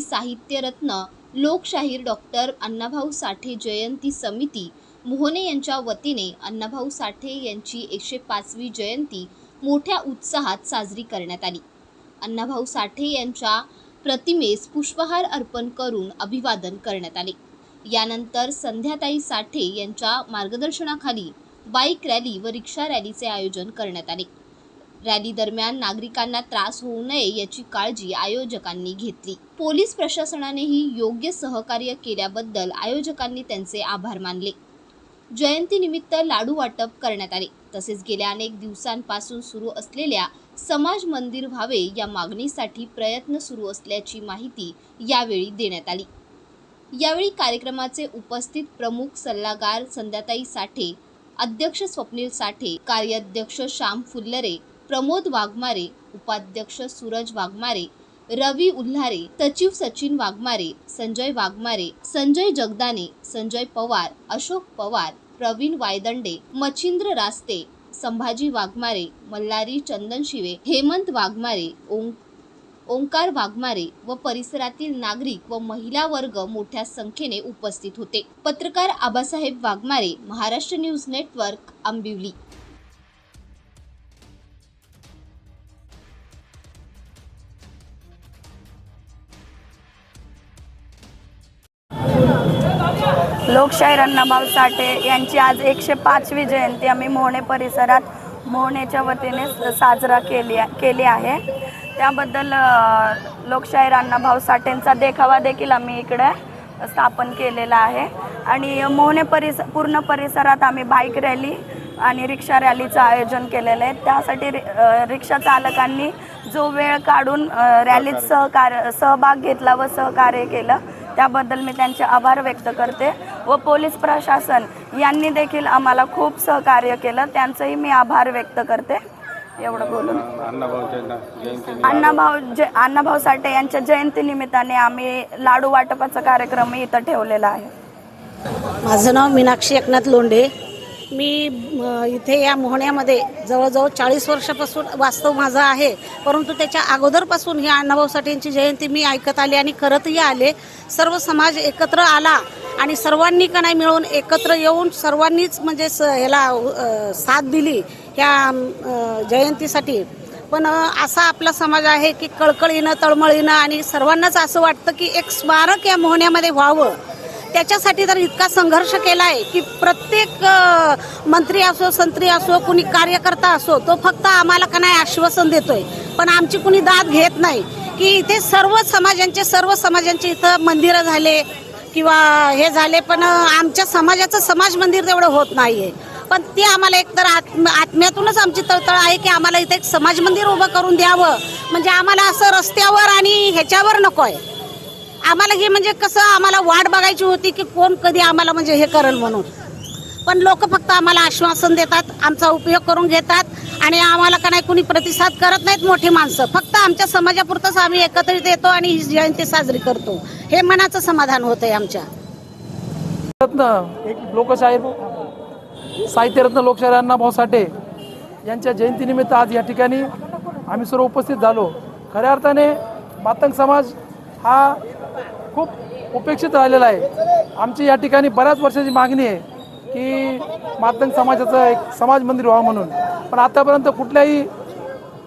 साहित्यरत्न लोकशाहीर डॉक्टर अण्णाभाऊ साठे जयंती समिती मोहने यांच्या वतीने अण्णाभाऊ साठे यांची एकशे पाचवी जयंती मोठ्या उत्साहात साजरी करण्यात आली. अण्णाभाऊ साठे यांच्या प्रतिमेस पुष्पहार अर्पण करून अभिवादन करण्यात आले. यानंतर संध्याताई साठे यांच्या मार्गदर्शनाखाली बाईक रॅली व रिक्षा रॅलीचे आयोजन करण्यात आले. रॅली दरम्यान नागरिकांना त्रास होऊ नये याची काळजी आयोजकांनी घेतली. पोलीस प्रशासनानेही योग्य सहकार्य केल्याबद्दल आयोजकांनी त्यांचे आभार मानले. जयंतीनिमित्त लाडू वाटप करण्यात आले. तसेच गेल्या अनेक दिवसांपासून सुरू असलेल्या समाज मंदिर व्हावे या मागणीसाठी प्रयत्न सुरू असल्याची माहिती यावेळी देण्यात आली. यावेळी कार्यक्रमाचे उपस्थित प्रमुख सल्लागार संध्याताई साठे अध्यक्ष स्वप्नील साठे कार्याध्यक्ष श्याम फुल्लरे प्रमोद वाघमारे उपाध्यक्ष सूरज वाघमारे रवी उल्हारे सचिव सचिन वाघमारे संजय वाघमारे संजय जगदाने संजय पवार अशोक पवार प्रवीण वायदंडे मच्छिंद्र रास्ते संभाजी वाघमारे मल्हारी चंदन शिवे हेमंत वाघमारे ओं ओंकार वाघमारे व परिसरातील नागरिक व महिला वर्ग मोठ्या संख्येने उपस्थित होते. पत्रकार आबासाहेब वाघमारे महाराष्ट्र न्यूज नेटवर्क आंबिवली. लोकशाहीर अण्णाभाऊ साठे यांची आज एकशे पाचवी जयंती आम्ही मोहणे परिसरात मोहणेच्या वतीने स- साजरा केली केली आहे. त्याबद्दल अ, लोकशाहीर अण्णाभाऊ साठेंचा देखावा देखील आम्ही इकडे स्थापन केलेला आहे. आणि मोहणे परिस पूर्ण परिसरात आम्ही बाईक रॅली आणि रिक्षा रॅलीचं आयोजन केलेलं आहे. त्यासाठी रिक्षा चालकांनी जो वेळ काढून रॅलीत सहकार सहभाग घेतला व सहकार्य केलं त्याबद्दल मी त्यांचे आभार व्यक्त करते व पोलीस प्रशासन यांनी देखील आम्हाला खूप सहकार्य केलं. त्यांचंही मी आभार व्यक्त करते. एवढं बोलून. अण्णाभाऊ अण्णाभाऊ साठे यांच्या जयंतीनिमित्ताने आम्ही लाडू वाटपाचा कार्यक्रम इथं ठेवलेला आहे. माझं नाव मीनाक्षी एकनाथ लोंढे. मी इथे या मोहण्यामध्ये जवळजवळ चाळीस वर्षापासून वास्तव माझं आहे. परंतु त्याच्या अगोदरपासून ही अण्णाभाऊ साठेंची जयंती मी ऐकत आले आणि करतही आले. सर्व समाज एकत्र आला आणि सर्वांनी का नाही मिळून एकत्र येऊन सर्वांनीच म्हणजे स ह्याला साथ दिली ह्या जयंतीसाठी. पण असा आपला समाज आहे की कळकळीनं तळमळीनं आणि सर्वांनाच असं वाटतं की एक स्मारक या मोहण्यामध्ये व्हावं. त्याच्यासाठी तर इतका संघर्ष केला आहे की प्रत्येक प्रत्येक मंत्री असो संत्री असो कुणी कार्यकर्ता असो तो फक्त आम्हाला का नाही आश्वासन देतोय. पण आमची कुणी दाद घेत नाही. की इथे सर्व समाजांचे सर्व समाजांचे इथं मंदिरं झाले किंवा हे झाले पण आमच्या समाजाचं समाज मंदिर तेवढं होत नाहीये. पण ते आम्हाला एकतर आत्म आत्म्यातूनच आमची तळतळ आहे की आम्हाला इथे एक समाज मंदिर उभं करून द्यावं. म्हणजे आम्हाला असं रस्त्यावर आणि ह्याच्यावर नको आहे आम्हाला हे म्हणजे कसं आम्हाला वाट बघायची होती की कोण कधी आम्हाला म्हणजे हे करेल म्हणून. पण लोक फक्त आम्हाला आश्वासन देतात आमचा उपयोग करून घेतात आणि आम्हाला का नाही कुणी प्रतिसाद करत नाहीत मोठी माणसं. फक्त आमच्या समाजापुरतंच आम्ही एकत्रित येतो आणि ही जयंती साजरी करतो. हे मनाचं समाधान होत आहे आमच्या. रत्न एक लोकशाहीर साहित्यरत्न लोकशाहीर अण्णाभाऊ साठे यांच्या जयंतीनिमित्त आज या ठिकाणी आम्ही सर्व उपस्थित झालो. खऱ्या अर्थाने मातंग समाज हा खूप उपेक्षित राहिलेला आहे. आमची या ठिकाणी बऱ्याच वर्षाची मागणी आहे. की मातंग समाजाचं एक समाज मंदिर व्हावं म्हणून. पण आतापर्यंत कुठल्याही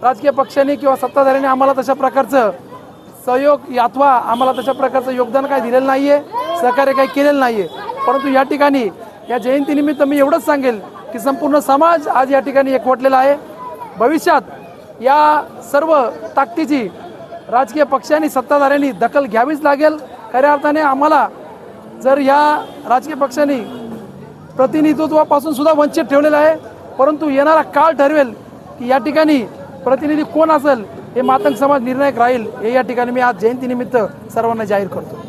राजकीय पक्षाने किंवा सत्ताधाऱ्याने आम्हाला तशा प्रकारचं सहयोग अथवा आम्हाला तशा प्रकारचं योगदान काही दिलेलं नाही आहे सहकार्य काही केलेलं नाही आहे परंतु या ठिकाणी या जयंतीनिमित्त मी एवढंच सांगेल की संपूर्ण समाज आज या ठिकाणी एकवटलेला आहे. भविष्यात या सर्व ताकदीची राजकीय पक्षांनी सत्ताधाऱ्यांनी दखल घ्यावीच लागेल. खऱ्या अर्थाने आम्हाला जर या राजकीय पक्षांनी प्रतिनिधित्वापासून सुद्धा वंचित ठेवलेलं आहे. परंतु येणारा काळ ठरवेल की या ठिकाणी प्रतिनिधी कोण असेल हे मातंग समाज निर्णायक राहील हे या ठिकाणी मी आज जयंतीनिमित्त सर्वांना जाहीर करतो.